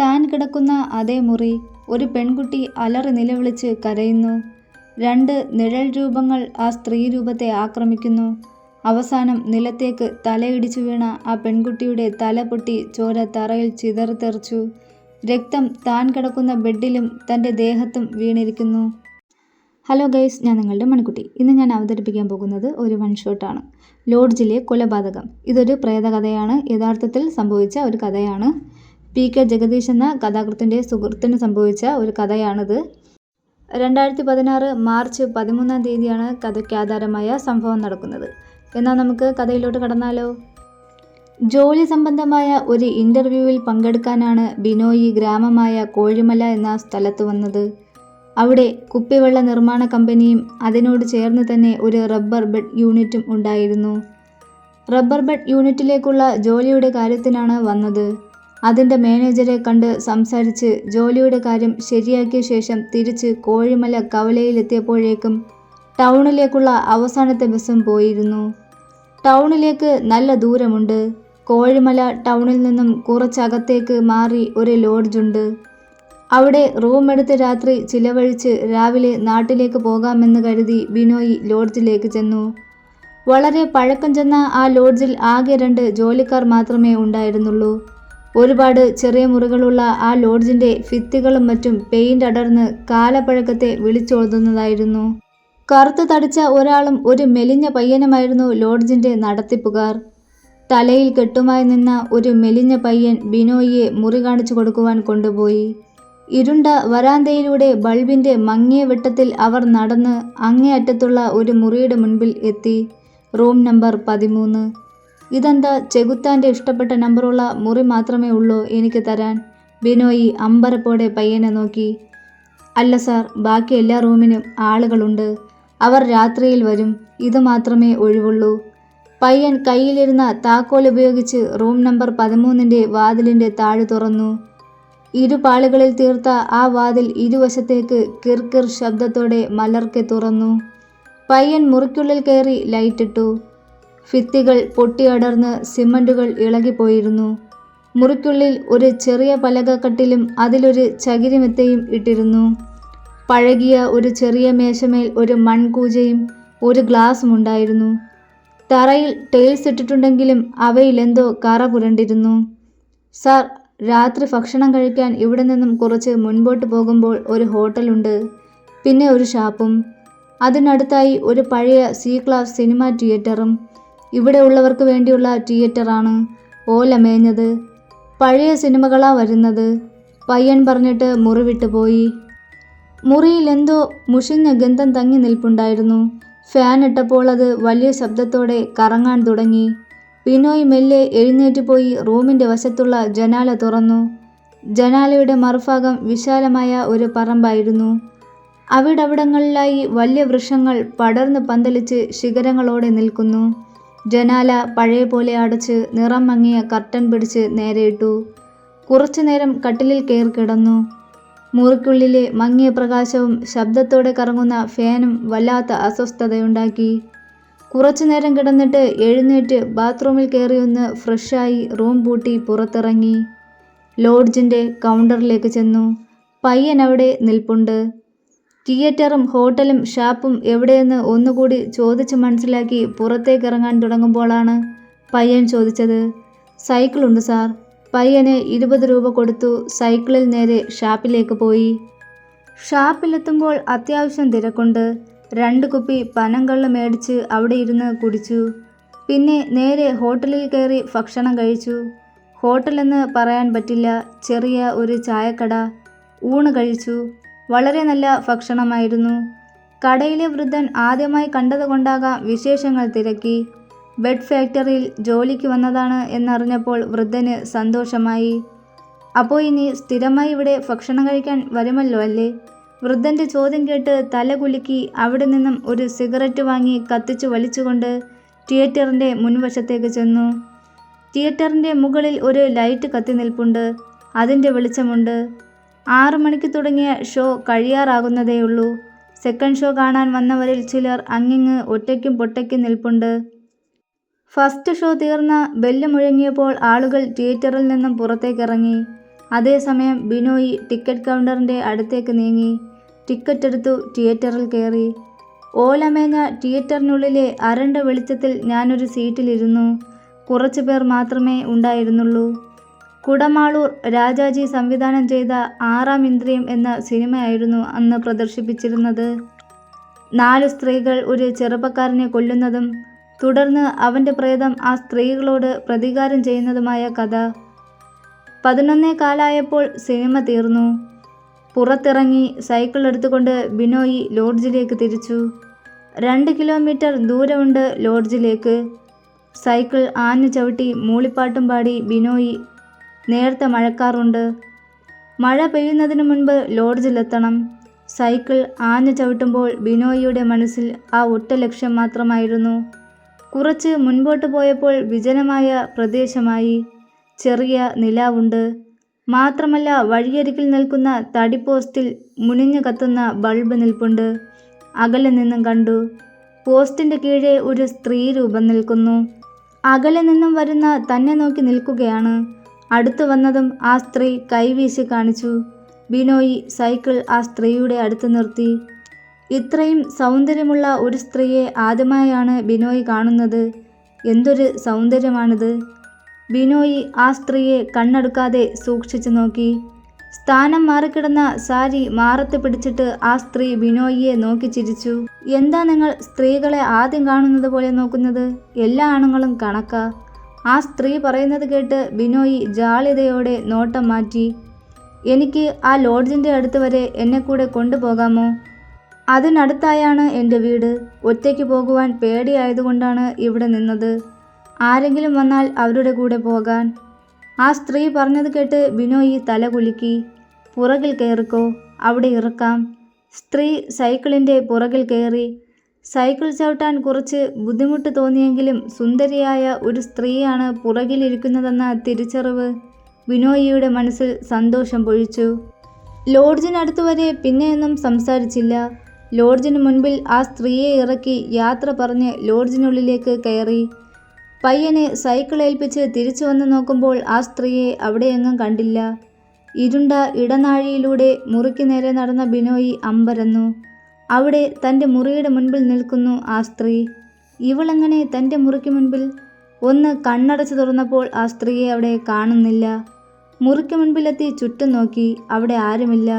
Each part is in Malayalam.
താൻ കിടക്കുന്ന അതേ മുറി ഒരു പെൺകുട്ടി അലറി നിലവിളിച്ച് കരയുന്നു. രണ്ട് നിഴൽ രൂപങ്ങൾ ആ സ്ത്രീ രൂപത്തെ ആക്രമിക്കുന്നു. അവസാനം നിലത്തേക്ക് തലയിടിച്ചു വീണ ആ പെൺകുട്ടിയുടെ തല പൊട്ടി ചോര തറയിൽ ചിതറിത്തെറിച്ചു. രക്തം താൻ കിടക്കുന്ന ബെഡിലും തന്റെ ദേഹത്തും വീണിരിക്കുന്നു. ഹലോ ഗൈസ് ഞാൻ നിങ്ങളുടെ മണിക്കുട്ടി. ഇന്ന് ഞാൻ അവതരിപ്പിക്കാൻ പോകുന്നത് ഒരു വൺ ഷോട്ടാണ്. ലോഡ്ജിലെ കൊലപാതകം. ഇതൊരു പ്രേതകഥയാണ്. യഥാർത്ഥത്തിൽ സംഭവിച്ച ഒരു കഥയാണ്. പി കെ ജഗദീഷ് എന്ന കഥാകൃത്തിന്റെ സുഹൃത്തിന് സംഭവിച്ച ഒരു കഥയാണിത്. രണ്ടായിരത്തി പതിനാറ് മാർച്ച് പതിമൂന്നാം തീയതിയാണ് കഥയ്ക്ക് ആധാരമായ സംഭവം നടക്കുന്നത്. എന്നാൽ നമുക്ക് കഥയിലോട്ട് കടന്നാലോ? ജോലി സംബന്ധമായ ഒരു ഇന്റർവ്യൂവിൽ പങ്കെടുക്കാനാണ് ബിനോയി ഗ്രാമമായ കോഴിമല എന്ന സ്ഥലത്ത് വന്നത്. അവിടെ കുപ്പിവെള്ള നിർമ്മാണ കമ്പനിയും അതിനോട് ചേർന്ന് തന്നെ ഒരു റബ്ബർ ബെഡ് യൂണിറ്റും ഉണ്ടായിരുന്നു. റബ്ബർ ബെഡ് യൂണിറ്റിലേക്കുള്ള ജോലിയുടെ കാര്യത്തിനാണ് വന്നത്. അതിന്റെ മാനേജരെ കണ്ട് സംസാരിച്ച് ജോലിയുടെ കാര്യം ശരിയാക്കിയ ശേഷം തിരിച്ച് കോഴിമല കവലയിലെത്തിയപ്പോഴേക്കും ടൗണിലേക്കുള്ള അവസാനത്തെ ബസ്സും പോയിരുന്നു. ടൗണിലേക്ക് നല്ല ദൂരമുണ്ട്. കോഴിമല ടൗണിൽ നിന്നും കുറച്ചകത്തേക്ക് മാറി ഒരു ലോഡ്ജുണ്ട് അവിടെ റൂം എടുത്ത് രാത്രി ചിലവഴിച്ച് രാവിലെ നാട്ടിലേക്ക് പോകാമെന്ന് കരുതി ബിനോയ് ലോഡ്ജിലേക്ക് ചെന്നു. വളരെ പഴക്കം ചെന്ന ആ ലോഡ്ജിൽ ആകെ രണ്ട് ജോലിക്കാർ മാത്രമേ ഉണ്ടായിരുന്നുള്ളൂ. ഒരുപാട് ചെറിയ മുറികളുള്ള ആ ലോഡ്ജിന്റെ ഭിത്തികളും മറ്റും പെയിന്റ് അടർന്ന് കാലപ്പഴക്കത്തെ വിളിച്ചോതുന്നതായിരുന്നു. കറുത്ത് തടിച്ച ഒരാളും ഒരു മെലിഞ്ഞ പയ്യനുമായിരുന്നു ലോഡ്ജിന്റെ നടത്തിപ്പുകാർ. തലയിൽ കെട്ടുമായി നിന്ന ഒരു മെലിഞ്ഞ പയ്യൻ ബിനോയിയെ മുറി കാണിച്ചു കൊടുക്കുവാൻ കൊണ്ടുപോയി. ഇരുണ്ട വരാന്തയിലൂടെ ബൾബിന്റെ മങ്ങിയ വെട്ടത്തിൽ അവർ നടന്ന് അങ്ങേയറ്റത്തുള്ള ഒരു മുറിയുടെ മുൻപിൽ എത്തി. റൂം നമ്പർ പതിമൂന്ന്. ഇതെന്താ ചെകുത്താന്റെ ഇഷ്ടപ്പെട്ട നമ്പറുള്ള മുറി മാത്രമേ ഉള്ളൂ എനിക്ക് തരാൻ? ബിനോയി അമ്പരപ്പോടെ പയ്യനെ നോക്കി. അല്ല സാർ ബാക്കി എല്ലാ റൂമിനും ആളുകളുണ്ട്. അവർ രാത്രിയിൽ വരും. ഇത് മാത്രമേ ഒഴിവുള്ളൂ. പയ്യൻ കയ്യിലിരുന്ന താക്കോൽ ഉപയോഗിച്ച് റൂം നമ്പർ പതിമൂന്നിന്റെ വാതിലിന്റെ താഴ് തുറന്നു. ഇരുപാളുകളിൽ തീർത്ത ആ വാതിൽ ഇരുവശത്തേക്ക് കിർക്കിർ ശബ്ദത്തോടെ മലർക്കെ തുറന്നു. പയ്യൻ മുറിക്കുള്ളിൽ കയറി ലൈറ്റിട്ടു. ഭിത്തികൾ പൊട്ടിയടർന്ന് സിമന്റുകൾ ഇളകിപ്പോയിരുന്നു. മുറിക്കുള്ളിൽ ഒരു ചെറിയ പലകക്കട്ടിലും അതിലൊരു ചകിരിമെത്തയും ഇട്ടിരുന്നു. പഴകിയ ഒരു ചെറിയ മേശമേൽ ഒരു മൺകൂജയും ഒരു ഗ്ലാസും ഉണ്ടായിരുന്നു. തറയിൽ ടൈൽസ് ഇട്ടിട്ടുണ്ടെങ്കിലും അവയിലെന്തോ കറ പുരണ്ടിരുന്നു. സാർ രാത്രി ഭക്ഷണം കഴിക്കാൻ ഇവിടെ നിന്നും കുറച്ച് മുൻപോട്ട് പോകുമ്പോൾ ഒരു ഹോട്ടലുണ്ട് പിന്നെ ഒരു ഷാപ്പും. അതിനടുത്തായി ഒരു പഴയ സി ക്ലാസ് സിനിമ തിയേറ്ററും. ഇവിടെ ഉള്ളവർക്ക് വേണ്ടിയുള്ള തിയേറ്ററാണ്. ഓല മേഞ്ഞത്. പഴയ സിനിമകളാ വരുന്നത്. പയ്യൻ പറഞ്ഞിട്ട് മുറി വിട്ടുപോയി മുറിയിൽ എന്തോ മുഷിഞ്ഞ ഗന്ധം തങ്ങി നിൽപ്പുണ്ടായിരുന്നു. ഫാൻ ഇട്ടപ്പോൾ അത് വലിയ ശബ്ദത്തോടെ കറങ്ങാൻ തുടങ്ങി. ബിനോയ് മെല്ലെ എഴുന്നേറ്റ് പോയി റൂമിന്റെ വശത്തുള്ള ജനാല തുറന്നു. ജനാലയുടെ മറുഭാഗം വിശാലമായ ഒരു പറമ്പായിരുന്നു. അവിടവിടങ്ങളിലായി വലിയ വൃക്ഷങ്ങൾ പടർന്ന് പന്തലിച്ച് ശിഖരങ്ങളോടെ നിൽക്കുന്നു. ജനാല പഴയ പോലെ അടച്ച് നിറം മങ്ങിയ കർട്ടൻ പിടിച്ച് നേരെയിട്ടു കുറച്ചു നേരം കട്ടിലിൽ കയറി കിടന്നു. മുറിക്കുള്ളിലെ മങ്ങിയ പ്രകാശവും ശബ്ദത്തോടെ കറങ്ങുന്ന ഫാനും വല്ലാത്ത അസ്വസ്ഥതയുണ്ടാക്കി. കുറച്ചു നേരം കിടന്നിട്ട് എഴുന്നേറ്റ് ബാത്റൂമിൽ കയറി ഒന്ന് ഫ്രഷായി റൂം പൂട്ടി പുറത്തിറങ്ങി. ലോഡ്ജിന്റെ കൗണ്ടറിലേക്ക് ചെന്നു. പയ്യൻ അവിടെ നിൽപ്പുണ്ട്. തിയേറ്ററും ഹോട്ടലും ഷാപ്പും എവിടെയെന്ന് ഒന്നുകൂടി ചോദിച്ച് മനസ്സിലാക്കി പുറത്തേക്ക് ഇറങ്ങാൻ തുടങ്ങുമ്പോഴാണ് പയ്യൻ ചോദിച്ചത്. സൈക്കിളുണ്ട് സാർ. പയ്യന് ഇരുപത് രൂപ കൊടുത്തു സൈക്കിളിൽ നേരെ ഷാപ്പിലേക്ക് പോയി. ഷാപ്പിലെത്തുമ്പോൾ അത്യാവശ്യം തിരക്കുണ്ട്. രണ്ട് കുപ്പി പനങ്കള്ള് മേടിച്ച് അവിടെ ഇരുന്ന് കുടിച്ചു. പിന്നെ നേരെ ഹോട്ടലിൽ കയറി ഭക്ഷണം കഴിച്ചു. ഹോട്ടലെന്ന് പറയാൻ പറ്റില്ല ചെറിയ ഒരു ചായക്കട. ഊണ് കഴിച്ചു. വളരെ നല്ല ഭക്ഷണമായിരുന്നു. കടയിലെ വൃദ്ധൻ ആദ്യമായി കണ്ടതുകൊണ്ടാകാം വിശേഷങ്ങൾ തിരക്കി. ബെഡ് ഫാക്ടറിയിൽ ജോലിക്ക് വന്നതാണ് എന്നറിഞ്ഞപ്പോൾ വൃദ്ധന് സന്തോഷമായി. അപ്പോൾ ഇനി സ്ഥിരമായി ഇവിടെ ഭക്ഷണം കഴിക്കാൻ വരുമല്ലോ അല്ലേ? വൃദ്ധന്റെ ചോദ്യം കേട്ട് തല കുലുക്കി അവിടെ നിന്നും ഒരു സിഗരറ്റ് വാങ്ങി കത്തിച്ചു വലിച്ചുകൊണ്ട് തിയേറ്ററിന്റെ മുൻവശത്തേക്ക് ചെന്നു. തിയേറ്ററിന്റെ മുകളിൽ ഒരു ലൈറ്റ് കത്തി നിൽപ്പുണ്ട്. അതിന്റെ വെളിച്ചമുണ്ട്. ആറു മണിക്ക് തുടങ്ങിയ ഷോ കഴിയാറാകുന്നതേയുള്ളൂ. സെക്കൻഡ് ഷോ കാണാൻ വന്നവരിൽ ചിലർ അങ്ങിങ്ങ് ഒറ്റയ്ക്കും പൊട്ടയ്ക്കും നിൽപ്പുണ്ട്. ഫസ്റ്റ് ഷോ തീർന്ന ബെല്ല് മുഴങ്ങിയപ്പോൾ ആളുകൾ തിയേറ്ററിൽ നിന്നും പുറത്തേക്കിറങ്ങി. അതേസമയം ബിനോയി ടിക്കറ്റ് കൗണ്ടറിന്റെ അടുത്തേക്ക് നീങ്ങി. ടിക്കറ്റ് എടുത്തു തിയേറ്ററിൽ കയറി. ഓലമേഞ്ഞ തിയേറ്ററിനുള്ളിലെ അരണ്ട വെളിച്ചത്തിൽ ഞാനൊരു സീറ്റിലിരുന്നു. കുറച്ചു പേർ മാത്രമേ ഉണ്ടായിരുന്നുള്ളൂ. കുടമാളൂർ രാജാജി സംവിധാനം ചെയ്ത ആറാം ഇന്ദ്രിയം എന്ന സിനിമയായിരുന്നു അന്ന് പ്രദർശിപ്പിച്ചിരുന്നത്. നാല് സ്ത്രീകൾ ഒരു ചെറുപ്പക്കാരനെ കൊല്ലുന്നതും തുടർന്ന് അവന്റെ പ്രേതം ആ സ്ത്രീകളോട് പ്രതികാരം ചെയ്യുന്നതുമായ കഥ. പതിനൊന്നേ കാലായപ്പോൾ സിനിമ തീർന്നു. പുറത്തിറങ്ങി സൈക്കിൾ എടുത്തുകൊണ്ട് ബിനോയി ലോഡ്ജിലേക്ക് തിരിച്ചു. രണ്ട് കിലോമീറ്റർ ദൂരമുണ്ട് ലോഡ്ജിലേക്ക്. സൈക്കിൾ ആഞ്ഞു ചവിട്ടി മൂളിപ്പാട്ടും പാടി ബിനോയി നേരത്തെ മഴക്കാറുണ്ട്. മഴ പെയ്യുന്നതിന് മുൻപ് ലോഡ്ജിലെത്തണം. സൈക്കിൾ ആഞ്ഞു ചവിട്ടുമ്പോൾ ബിനോയിയുടെ മനസ്സിൽ ആ ഒറ്റ ലക്ഷ്യം മാത്രമായിരുന്നു. കുറച്ച് മുൻപോട്ട് പോയപ്പോൾ വിജനമായ പ്രദേശമായി. ചെറിയ നിലാവുണ്ട്. മാത്രമല്ല വഴിയരികിൽ നിൽക്കുന്ന തടിപ്പോസ്റ്റിൽ മുനിഞ്ഞു കത്തുന്ന ബൾബ് നിൽപ്പുണ്ട്. അകലെ നിന്നും കണ്ടു. പോസ്റ്റിന്റെ കീഴെ ഒരു സ്ത്രീ രൂപം നിൽക്കുന്നു. അകലെ നിന്നും വരുന്ന തന്നെ നോക്കി നിൽക്കുകയാണ്. അടുത്തു വന്നതും ആ സ്ത്രീ കൈവീശി കാണിച്ചു. ബിനോയി സൈക്കിൾ ആ സ്ത്രീയുടെ അടുത്ത് നിർത്തി. ഇത്രയും സൗന്ദര്യമുള്ള ഒരു സ്ത്രീയെ ആദ്യമായാണ് ബിനോയ് കാണുന്നത്. എന്തൊരു സൗന്ദര്യമാണിത്. ബിനോയ് ആ സ്ത്രീയെ കണ്ണെടുക്കാതെ സൂക്ഷിച്ചു നോക്കി. സ്ഥാനം മാറിക്കിടന്ന സാരി മാറത്ത് പിടിച്ചിട്ട് ആ സ്ത്രീ ബിനോയിയെ നോക്കി ചിരിച്ചു. എന്താ നിങ്ങൾ സ്ത്രീകളെ ആദ്യം കാണുന്നത് പോലെ നോക്കുന്നത്? എല്ലാ ആണുങ്ങളും കണക്കാ. ആ സ്ത്രീ പറയുന്നത് കേട്ട് ബിനോയി ജാള്യതയോടെ നോട്ടം മാറ്റി. എനിക്ക് ആ ലോഡ്ജിന്റെ അടുത്ത് വരെ എന്നെ കൂടെ കൊണ്ടുപോകാമോ? അതിനടുത്തായാണ് എന്റെ വീട്. ഒറ്റയ്ക്ക് പോകുവാൻ പേടിയായതുകൊണ്ടാണ് ഇവിടെ നിന്നത്. ആരെങ്കിലും വന്നാൽ അവരുടെ കൂടെ പോകാൻ. ആ സ്ത്രീ പറഞ്ഞത് കേട്ട് ബിനോയി തല കുലുക്കി. പുറകിൽ കയറിക്കോ അവിടെ ഇറക്കാം. സ്ത്രീ സൈക്കിളിന്റെ പുറകിൽ കയറി സൈക്കിൾ ചവിട്ടാൻ കുറച്ച് ബുദ്ധിമുട്ട് തോന്നിയെങ്കിലും സുന്ദരിയായ ഒരു സ്ത്രീയാണ് പുറകിലിരിക്കുന്നതെന്ന തിരിച്ചറിവ് ബിനോയിയുടെ മനസ്സിൽ സന്തോഷം പൊഴിച്ചു. ലോഡ്ജിനടുത്ത് വരെ പിന്നെയൊന്നും സംസാരിച്ചില്ല. ലോഡ്ജിന് മുൻപിൽ ആ സ്ത്രീയെ ഇറക്കി യാത്ര പറഞ്ഞ് ലോഡ്ജിനുള്ളിലേക്ക് കയറി. പയ്യനെ സൈക്കിൾ ഏൽപ്പിച്ച് തിരിച്ചു വന്ന് നോക്കുമ്പോൾ ആ സ്ത്രീയെ അവിടെയെങ്ങും കണ്ടില്ല. ഇരുണ്ട ഇടനാഴിയിലൂടെ മുറിക്ക് നേരെ നടന്ന ബിനോയി അമ്പരന്നു. അവിടെ തന്റെ മുറിയുടെ മുൻപിൽ നിൽക്കുന്നു ആ സ്ത്രീ. ഇവളെങ്ങനെ തന്റെ മുറിക്ക് മുൻപിൽ? ഒന്ന് കണ്ണടച്ചു തുറന്നപ്പോൾ ആ സ്ത്രീയെ അവിടെ കാണുന്നില്ല. മുറിക്ക് മുൻപിലെത്തി ചുറ്റും നോക്കി അവിടെ ആരുമില്ല.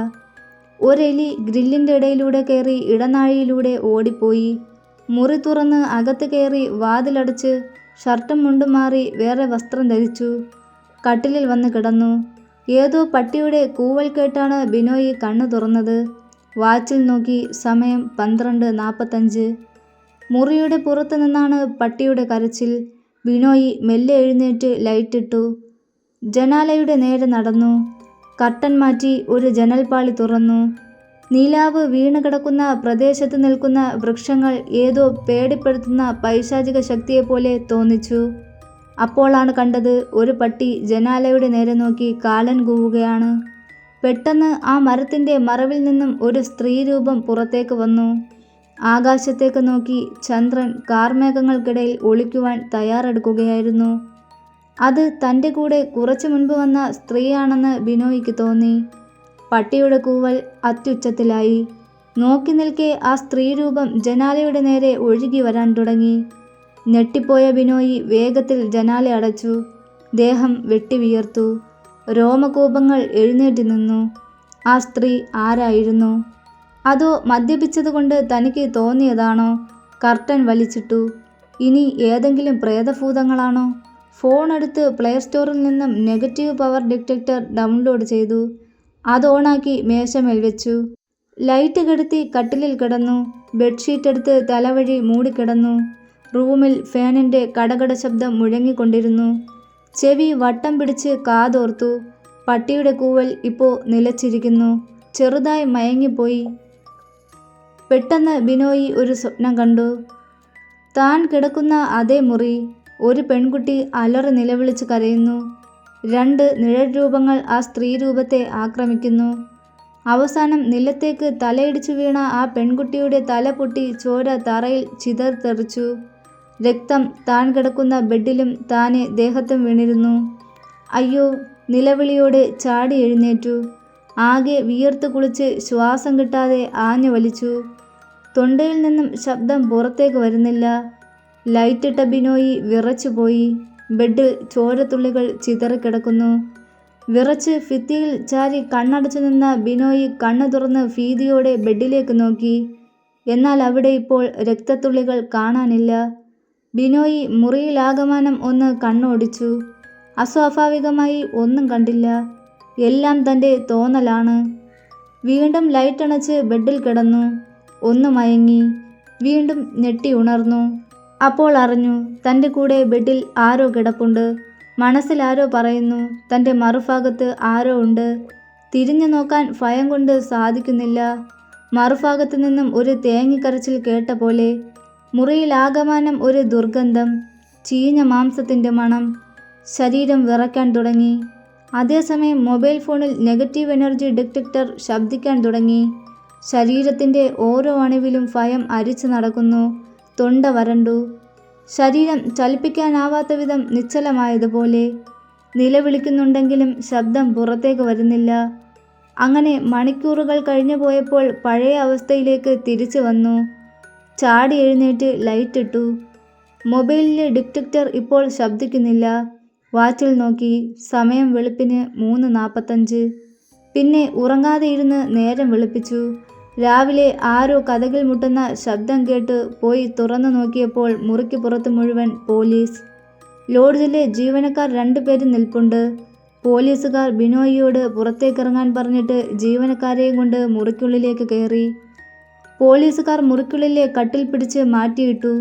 ഒരെലി ഗ്രില്ലിന്റെ ഇടയിലൂടെ കയറി ഇടനാഴിയിലൂടെ ഓടിപ്പോയി. മുറി തുറന്ന് അകത്ത് കയറി വാതിലടച്ച് ഷർട്ടും മുണ്ടും മാറി വേറെ വസ്ത്രം ധരിച്ചു. കട്ടിലിൽ വന്ന് കിടന്നു. ഏതോ പട്ടിയുടെ കൂവൽ കേട്ടാണ് ബിനോയി കണ്ണു തുറന്നത്. വാച്ചിൽ നോക്കി സമയം പന്ത്രണ്ട് നാൽപ്പത്തഞ്ച് മുറിയുടെ പുറത്തു നിന്നാണ് പട്ടിയുടെ കരച്ചിൽ. ബിനോയി മെല്ലെ എഴുന്നേറ്റ് ലൈറ്റിട്ടു. ജനാലയുടെ നേരെ നടന്നു. കട്ടൻ മാറ്റി ഒരു ജനൽപാളി തുറന്നു. നീലാവ് വീണ് കിടക്കുന്ന പ്രദേശത്ത് നിൽക്കുന്ന വൃക്ഷങ്ങൾ ഏതോ പേടിപ്പെടുത്തുന്ന പൈശാചിക ശക്തിയെപ്പോലെ തോന്നിച്ചു. അപ്പോളാണ് കണ്ടത് ഒരു പട്ടി ജനാലയുടെ നേരെ നോക്കി കാലൻ കൂവുകയാണ്. പെട്ടെന്ന് ആ മരത്തിന്റെ മറവിൽ നിന്നും ഒരു സ്ത്രീരൂപം പുറത്തേക്ക് വന്നു. ആകാശത്തേക്ക് നോക്കി ചന്ദ്രൻ കാർമേഘങ്ങൾക്കിടയിൽ ഒളിക്കുവാൻ തയ്യാറെടുക്കുകയായിരുന്നു. അത് തന്റെ കൂടെ കുറച്ചു മുൻപ് വന്ന സ്ത്രീയാണെന്ന് ബിനോയ്ക്ക് തോന്നി. പട്ടിയുടെ കൂവൽ അത്യുച്ചത്തിലായി. നോക്കി നിൽക്കെ ആ സ്ത്രീരൂപം ജനാലയുടെ നേരെ ഒഴുകി വരാൻ തുടങ്ങി. ഞെട്ടിപ്പോയ ബിനോയി വേഗത്തിൽ ജനാല അടച്ചു. ദേഹം വെട്ടിവിയർത്തു. രോമകൂപങ്ങൾ എഴുന്നേറ്റ് നിന്നു. ആ സ്ത്രീ ആരായിരുന്നു? അതോ മദ്യപിച്ചതുകൊണ്ട് തനിക്ക് തോന്നിയതാണോ? കർട്ടൻ വലിച്ചിട്ടു. ഇനി ഏതെങ്കിലും പ്രേതഭൂതങ്ങളാണോ? ഫോൺ എടുത്ത് പ്ലേ സ്റ്റോറിൽ നിന്നും നെഗറ്റീവ് പവർ ഡിറ്റക്ടർ ഡൗൺലോഡ് ചെയ്തു. അത് ഓണാക്കി മേശമേൽ വെച്ചു. ലൈറ്റ് കെടുത്തി കട്ടിലിൽ കിടന്നു. ബെഡ്ഷീറ്റ് എടുത്ത് തലവഴി മൂടിക്കിടന്നു. റൂമിൽ ഫാനിന്റെ കടകട ശബ്ദം മുഴങ്ങിക്കൊണ്ടിരുന്നു. ചെവി വട്ടം പിടിച്ച് കാതോർത്തു. പട്ടിയുടെ കൂവൽ ഇപ്പോൾ നിലച്ചിരിക്കുന്നു. ചെറുതായി മയങ്ങിപ്പോയി. പെട്ടെന്ന് ബിനോയി ഒരു സ്വപ്നം കണ്ടു. താൻ കിടക്കുന്ന അതേ മുറി. ഒരു പെൺകുട്ടി അലറി നിലവിളിച്ച് കരയുന്നു. രണ്ട് നിഴൽ രൂപങ്ങൾ ആ സ്ത്രീ രൂപത്തെ ആക്രമിക്കുന്നു. അവസാനം നിലത്തേക്ക് തലയിടിച്ചു വീണ ആ പെൺകുട്ടിയുടെ തല പൊട്ടി ചോര തറയിൽ ചിതർത്തെറിച്ചു രക്തം താൻ കിടക്കുന്ന ബെഡിലും താനെ ദേഹത്തും വീണിരുന്നു. അയ്യോ നിലവിളിയോടെ ചാടി എഴുന്നേറ്റു. ആകെ വിയർത്ത് കുളിച്ച് ശ്വാസം കിട്ടാതെ ആഞ്ഞു വലിച്ചു. തൊണ്ടയിൽ നിന്നും ശബ്ദം പുറത്തേക്ക് വരുന്നില്ല. ലൈറ്റിട്ട ബിനോയി വിറച്ചുപോയി ബെഡിൽ ചോരത്തുള്ളികൾ ചിതറിക്കിടക്കുന്നു വിറച്ച് ഫിത്തിയിൽ ചാരി കണ്ണടച്ചു നിന്ന ബിനോയി കണ്ണു തുറന്ന് ഭീതിയോടെ ബെഡിലേക്ക് നോക്കി. എന്നാൽ അവിടെ ഇപ്പോൾ രക്തത്തുള്ളികൾ കാണാനില്ല. ബിനോയി മുറിയിലാകമാനം ഒന്ന് കണ്ണോടിച്ചു. അസ്വാഭാവികമായി ഒന്നും കണ്ടില്ല. എല്ലാം തന്റെ തോന്നലാണ്. വീണ്ടും ലൈറ്റ് അണച്ച് ബെഡിൽ കിടന്നു. ഒന്ന് മയങ്ങി. വീണ്ടും ഞെട്ടി ഉണർന്നു. അപ്പോൾ അറിഞ്ഞു തന്റെ കൂടെ ബെഡിൽ ആരോ കിടപ്പുണ്ട്. മനസ്സിൽ ആരോ പറയുന്നു തന്റെ മറുഭാഗത്ത് ആരോ ഉണ്ട്. തിരിഞ്ഞു നോക്കാൻ ഭയം കൊണ്ട് സാധിക്കുന്നില്ല. മറുഭാഗത്തു നിന്നും ഒരു തേങ്ങിക്കരച്ചിൽ കേട്ട പോലെ മുറിയിലാകമാനം ഒരു ദുർഗന്ധം ചീഞ്ഞ മാംസത്തിന്റെ മണം ശരീരം വിറയ്ക്കാൻ തുടങ്ങി. അതേസമയം മൊബൈൽ ഫോണിൽ നെഗറ്റീവ് എനർജി ഡിറ്റക്ടർ ശബ്ദിക്കാൻ തുടങ്ങി. ശരീരത്തിന്റെ ഓരോ അണുവിലും ഭയം അരിച്ചു നടക്കുന്നു. തൊണ്ട വരണ്ടു. ശരീരം ചലിപ്പിക്കാനാവാത്ത വിധം നിശ്ചലമായതുപോലെ നിലവിളിക്കുന്നുണ്ടെങ്കിലും ശബ്ദം പുറത്തേക്ക് വരുന്നില്ല. അങ്ങനെ മണിക്കൂറുകൾ കഴിഞ്ഞു പോയപ്പോൾ പഴയ അവസ്ഥയിലേക്ക് തിരിച്ചു വന്നു. ചാടി എഴുന്നേറ്റ് ലൈറ്റ് ഇട്ടു. മൊബൈലിലെ ഡിറ്റക്ടർ ഇപ്പോൾ ശബ്ദിക്കുന്നില്ല. വാച്ചിൽ നോക്കി സമയം വെളുപ്പിന് മൂന്ന് നാൽപ്പത്തഞ്ച് പിന്നെ ഉറങ്ങാതെ ഇരുന്ന് നേരം വെളുപ്പിച്ചു. രാവിലെ ആരോ കഥകിൽ മുട്ടുന്ന ശബ്ദം കേട്ട് പോയി തുറന്നു നോക്കിയപ്പോൾ മുറിക്ക് പുറത്ത് മുഴുവൻ പോലീസ്. ലോഡ്ജിലെ ജീവനക്കാർ രണ്ടുപേരും നിൽപ്പുണ്ട്. പോലീസുകാർ ബിനോയിയോട് പുറത്തേക്കിറങ്ങാൻ പറഞ്ഞിട്ട് ജീവനക്കാരെയും കൊണ്ട് മുറിക്കുള്ളിലേക്ക് കയറി. പോലീസുകാർ മുറിക്കുള്ളിലെ കട്ടിൽ പിടിച്ച് മാറ്റിയിട്ടു.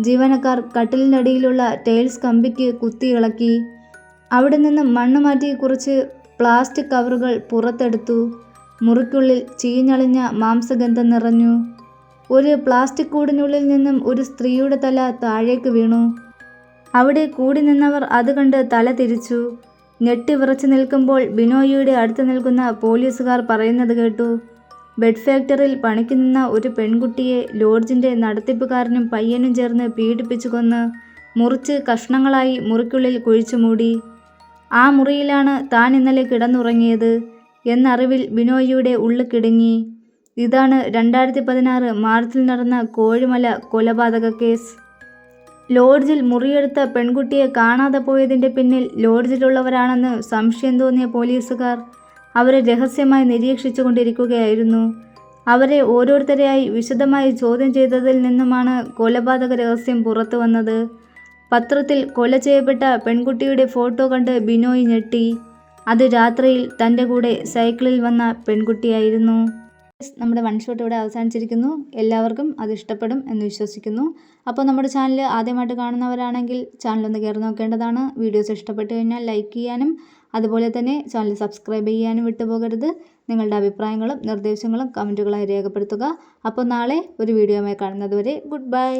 ജീവനക്കാർ കട്ടിലിനടിയിലുള്ള ടൈൽസ് കമ്പിക്ക് കുത്തിയിളക്കി അവിടെ നിന്ന് മണ്ണ് മാറ്റി കുറച്ച് പ്ലാസ്റ്റിക് കവറുകൾ പുറത്തെടുത്തു. മുറിക്കുള്ളിൽ ചീഞ്ഞളിഞ്ഞ മാംസഗന്ധം നിറഞ്ഞു. ഒരു പ്ലാസ്റ്റിക് കൂടിനുള്ളിൽ നിന്നും ഒരു സ്ത്രീയുടെ തല താഴേക്ക് വീണു. അവിടെ കൂടി നിന്നവർ അത് കണ്ട് തല തിരിച്ചു. ഞെട്ടി വിറച്ചു നിൽക്കുമ്പോൾ ബിനോയിയുടെ അടുത്ത് നിൽക്കുന്ന പോലീസുകാർ പറയുന്നത് കേട്ടു. ബെഡ് ഫാക്ടറിയിൽ പണിക്ക് നിന്ന ഒരു പെൺകുട്ടിയെ ലോഡ്ജിന്റെ നടത്തിപ്പുകാരനും പയ്യനും ചേർന്ന് പീഡിപ്പിച്ചു കൊന്ന് മുറിച്ച് കഷ്ണങ്ങളായി മുറിക്കുള്ളിൽ കുഴിച്ചു മൂടി. ആ മുറിയിലാണ് താൻ ഇന്നലെ കിടന്നുറങ്ങിയത് എന്നറിവിൽ ബിനോയിയുടെ ഉള്ളു കിടുങ്ങി. ഇതാണ് രണ്ടായിരത്തി പതിനാറ് മാർച്ചിൽ നടന്ന കോഴിമല കൊലപാതക കേസ്. ലോഡ്ജിൽ മുറിയെടുത്ത പെൺകുട്ടിയെ കാണാതെ പോയതിന്റെ പിന്നിൽ ലോഡ്ജിലുള്ളവരാണെന്ന് സംശയം തോന്നിയ പോലീസുകാർ അവരെ രഹസ്യമായി നിരീക്ഷിച്ചു കൊണ്ടിരിക്കുകയായിരുന്നു അവരെ ഓരോരുത്തരെയായി വിശദമായി ചോദ്യം ചെയ്തതിൽ നിന്നുമാണ് കൊലപാതക രഹസ്യം പുറത്തു വന്നത്. പത്രത്തിൽ കൊല ചെയ്യപ്പെട്ട പെൺകുട്ടിയുടെ ഫോട്ടോ കണ്ട് ബിനോയ് ഞെട്ടി. അത് രാത്രിയിൽ തന്റെ കൂടെ സൈക്കിളിൽ വന്ന പെൺകുട്ടിയായിരുന്നു. നമ്മുടെ വൺ ഷോട്ട് ഇവിടെ അവസാനിച്ചിരിക്കുന്നു. എല്ലാവർക്കും അത് ഇഷ്ടപ്പെടും എന്ന് വിശ്വസിക്കുന്നു. അപ്പോൾ നമ്മുടെ ചാനൽ ആദ്യമായിട്ട് കാണുന്നവരാണെങ്കിൽ ചാനൽ ഒന്ന് കയറി നോക്കേണ്ടതാണ്. വീഡിയോസ് ഇഷ്ടപ്പെട്ടു കഴിഞ്ഞാൽ ലൈക്ക് ചെയ്യാനും അതുപോലെ തന്നെ ചാനൽ സബ്സ്ക്രൈബ് ചെയ്യാനും വിട്ടുപോകരുത്. നിങ്ങളുടെ അഭിപ്രായങ്ങളും നിർദ്ദേശങ്ങളും കമന്റുകളായി രേഖപ്പെടുത്തുക. അപ്പോൾ നാളെ ഒരു വീഡിയോയുമായി കാണുന്നത് വരെ ഗുഡ് ബൈ.